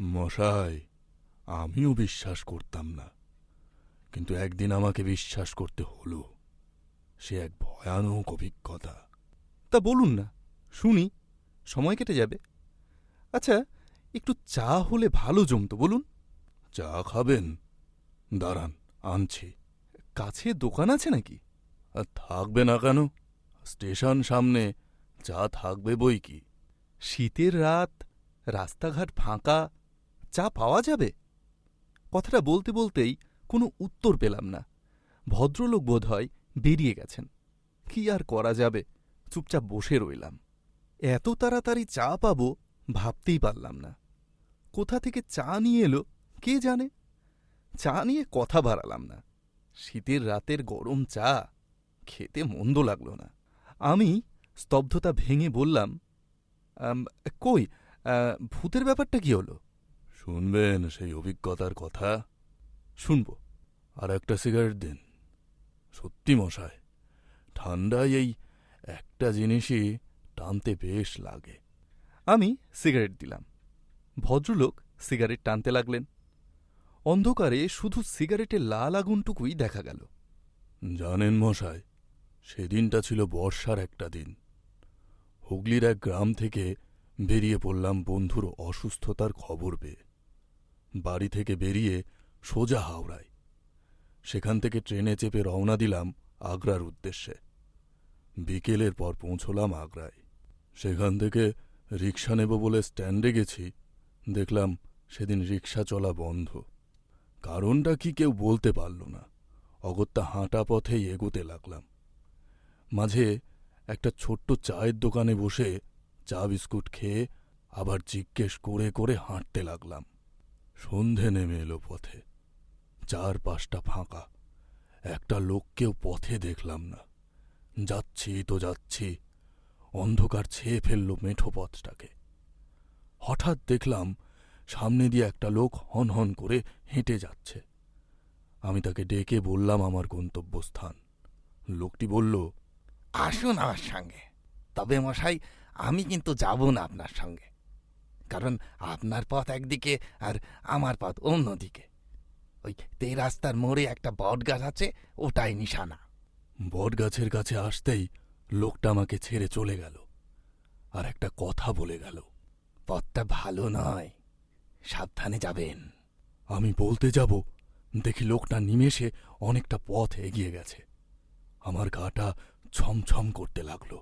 মশাই আমিও বিশ্বাস করতাম না। কিন্তু একদিন আমাকে বিশ্বাস করতে হলো। সে এক ভয়ানক অভিজ্ঞতা। তা বলুন না শুনি সময় কেটে যাবে। আচ্ছা একটু চা হলে ভালো জমতো বলুন। চা খাবেন? দাঁড়ান আনছি। কাছে দোকান আছে নাকি? আর থাকবে না কেন? স্টেশন সামনে চা থাকবে বই কি? শীতের রাত রাস্তাঘাট ফাঁকা চা পাওয়া যাবে? কথাটা বলতে বলতেই কোনো উত্তর পেলাম না। ভদ্রলোক বোধ হয় বেরিয়ে গেছেন। কি আর করা যাবে? চুপচাপ বসে রইলাম। এত তাড়াতাড়ি চা পাব ভাবতেই পারলাম না। কোথা থেকে চা নিয়ে এলো কে জানে? চা নিয়ে কথা বাড়ালাম না। শীতের রাতের গরম চা খেতে মন্দ লাগল না। আমি স্তব্ধতা ভেঙে বললাম "আম, কই? ভূতের ব্যাপারটা কি হলো? শুনবেন সেই অভিজ্ঞতার কথা? শুনব। আর একটা সিগারেট দিন। সত্যি মশায় ঠান্ডায় এই একটা জিনিসই টানতে বেশ লাগে। আমি সিগারেট দিলাম। ভদ্রলোক সিগারেট টানতে লাগলেন। অন্ধকারে শুধু সিগারেটের লাল আগুনটুকুই দেখা গেল। জানেন মশায় সেদিনটা ছিল বর্ষার একটা দিন। হুগলির এক গ্রাম থেকে বেরিয়ে পড়লাম বন্ধুর অসুস্থতার খবর পেয়ে। বাড়ি থেকে বেরিয়ে সোজা হাওড়ায়। সেখান থেকে ট্রেনে চেপে রওনা দিলাম আগ্রার উদ্দেশ্যে। বিকেলের পর পৌঁছলাম আগ্রায়। সেখান থেকে রিক্সা নেব বলে স্ট্যান্ডে গেছি। দেখলাম সেদিন রিক্সা চলা বন্ধ। কারণটা কি কেউ বলতে পারল না। অগত্যা হাঁটা পথেই এগোতে লাগলাম। মাঝে একটা ছোট্ট চায়ের দোকানে বসে চা বিস্কুট খেয়ে আবার জিজ্ঞেস করে করে হাঁটতে লাগলাম। সন্ধে নেমে এলো পথে। চার পাঁচটা ফাঁকা। একটা লোককেও পথে দেখলাম না। যাচ্ছি তো যাচ্ছি। অন্ধকার ছেয়ে ফেলল মেঠো পথটাকে। হঠাৎ দেখলাম সামনে দিয়ে একটা লোক হন হন করে হেঁটে যাচ্ছে। আমি তাকে ডেকে বললাম আমার গন্তব্যস্থান। লোকটি বলল, আসুন আমার সঙ্গে। তবে মশাই, আমি কিন্তু যাব না আপনার সঙ্গে। কারণ আপনার পথ একদিকে আর আমার পথ অন্যদিকে। ওই তে রাস্তার মোড়ে একটা বট গাছ আছে ওটাই নিশানা। বটগাছের কাছে আসতেই লোকটা আমাকে ছেড়ে চলে গেল আর একটা কথা বলে গেল। পথটা ভালো নয়। সাবধানে যাবেন। আমি বলতে যাব দেখি লোকটা নিমেষে অনেকটা পথ এগিয়ে গেছে। আমার গাটা ছমছম করতে লাগল।